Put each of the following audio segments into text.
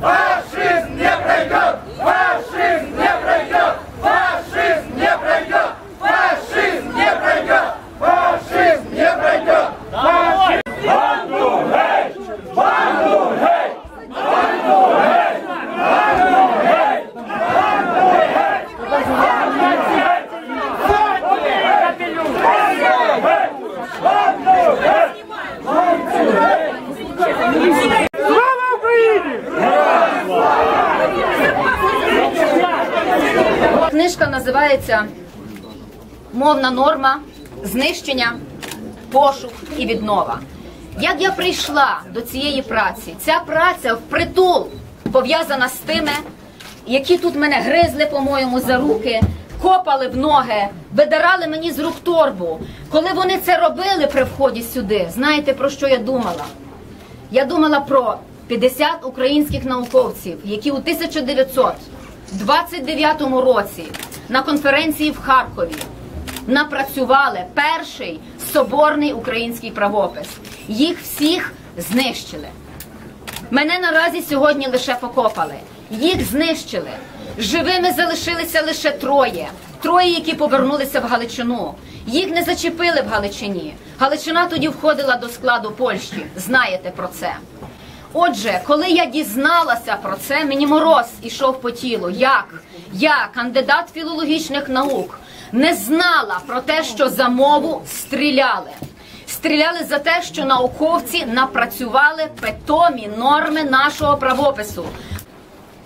Fire! Книжка називається Мовна норма, знищення, пошук і віднова. Як я прийшла до цієї праці, ця праця впритул пов'язана з тими, які тут мене гризли, по-моєму, за руки, копали в ноги, видирали мені з рук торбу. коли вони це робили при вході сюди, знаєте про що я думала? Я думала про 50 українських науковців, які у 1929 році на конференції в Харкові напрацювали перший соборний український правопис. Їх всіх знищили. Мене наразі сьогодні лише покопали. Їх знищили. Живими залишилися лише троє. Троє, які повернулися в Галичину. Їх не зачепили в Галичині. Галичина тоді входила до складу Польщі. Знаєте про це. Отже, коли я дізналася про це, мені мороз ішов по тілу. Як я, кандидат філологічних наук, не знала про те, що за мову стріляли. Стріляли за те, що науковці напрацювали питомі норми нашого правопису.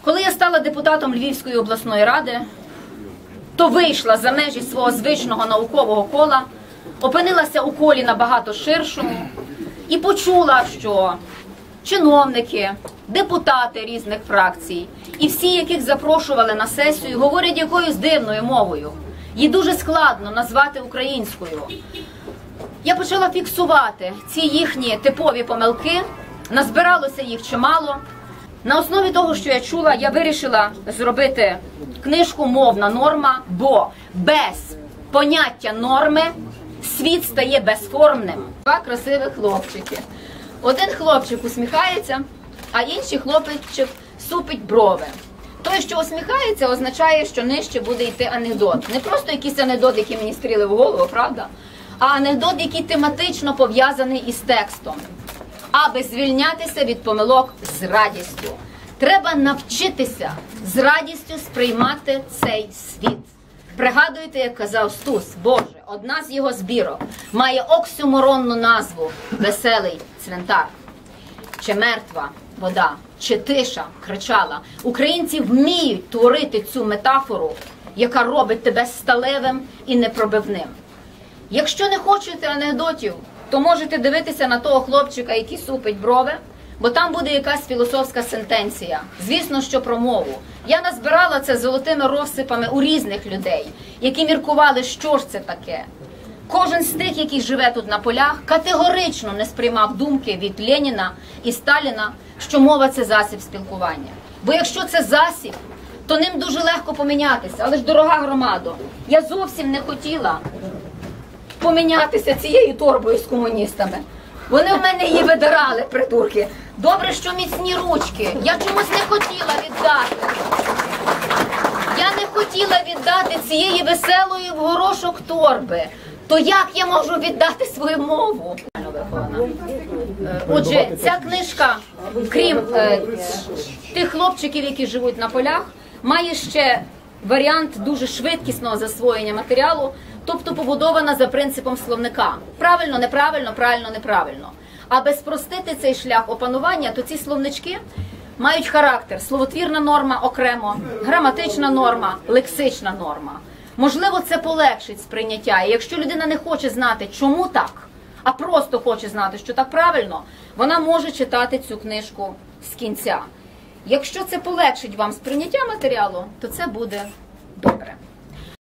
Коли я стала депутатом Львівської обласної ради, то вийшла за межі свого звичного наукового кола, опинилася у колі набагато ширшому і почула, що чиновники, депутати різних фракцій і всі, яких запрошували на сесію, говорять якоюсь дивною мовою. Її дуже складно назвати українською. Я почала фіксувати ці їхні типові помилки. Назбиралося їх чимало. На основі того, що я чула, я вирішила зробити книжку Мовна норма, бо без поняття норми світ стає безформним. Два красивих хлопчики. Один хлопчик усміхається, а інший хлопчик супить брови. Той, що усміхається, означає, що нижче буде йти анекдот. Не просто якийсь анекдот, який мені стріли в голову, правда? А анекдот, який тематично пов'язаний із текстом. Аби звільнятися від помилок з радістю. Треба навчитися з радістю сприймати цей світ. Пригадуйте, як казав Стус, Боже, одна з його збірок має оксюморонну назву Веселий цвинтар. Чи мертва вода, чи тиша кричала. Українці вміють творити цю метафору, яка робить тебе сталевим і непробивним. Якщо не хочете анекдотів, то можете дивитися на того хлопчика, який супить брови, бо там буде якась філософська сентенція. Звісно, що про мову. Я назбирала це золотими розсипами у різних людей, які міркували, що ж це таке. Кожен з тих, який живе тут на полях, категорично не сприймав думки від Леніна і Сталіна, що мова це засіб спілкування. Бо якщо це засіб, то ним дуже легко помінятися. Але ж дорога громадо, я зовсім не хотіла помінятися цією торбою з комуністами. Вони в мене її видирали, придурки. Добре, що міцні ручки. Я чомусь не хотіла віддати. Я не хотіла віддати цієї веселої в горошок торби. То як я можу віддати свою мову? Отже, ця книжка, крім е, тих хлопчиків, які живуть на полях, має ще варіант дуже швидкісного засвоєння матеріалу, тобто побудована за принципом словника. Правильно, неправильно, правильно, неправильно. Аби спростити цей шлях опанування, то ці словнички мають характер словотвірна норма окремо, граматична норма, лексична норма. Можливо, це полегшить сприйняття. І якщо людина не хоче знати, чому так, а просто хоче знати, що так правильно, вона може читати цю книжку з кінця. Якщо це полегшить вам сприйняття матеріалу, то це буде добре.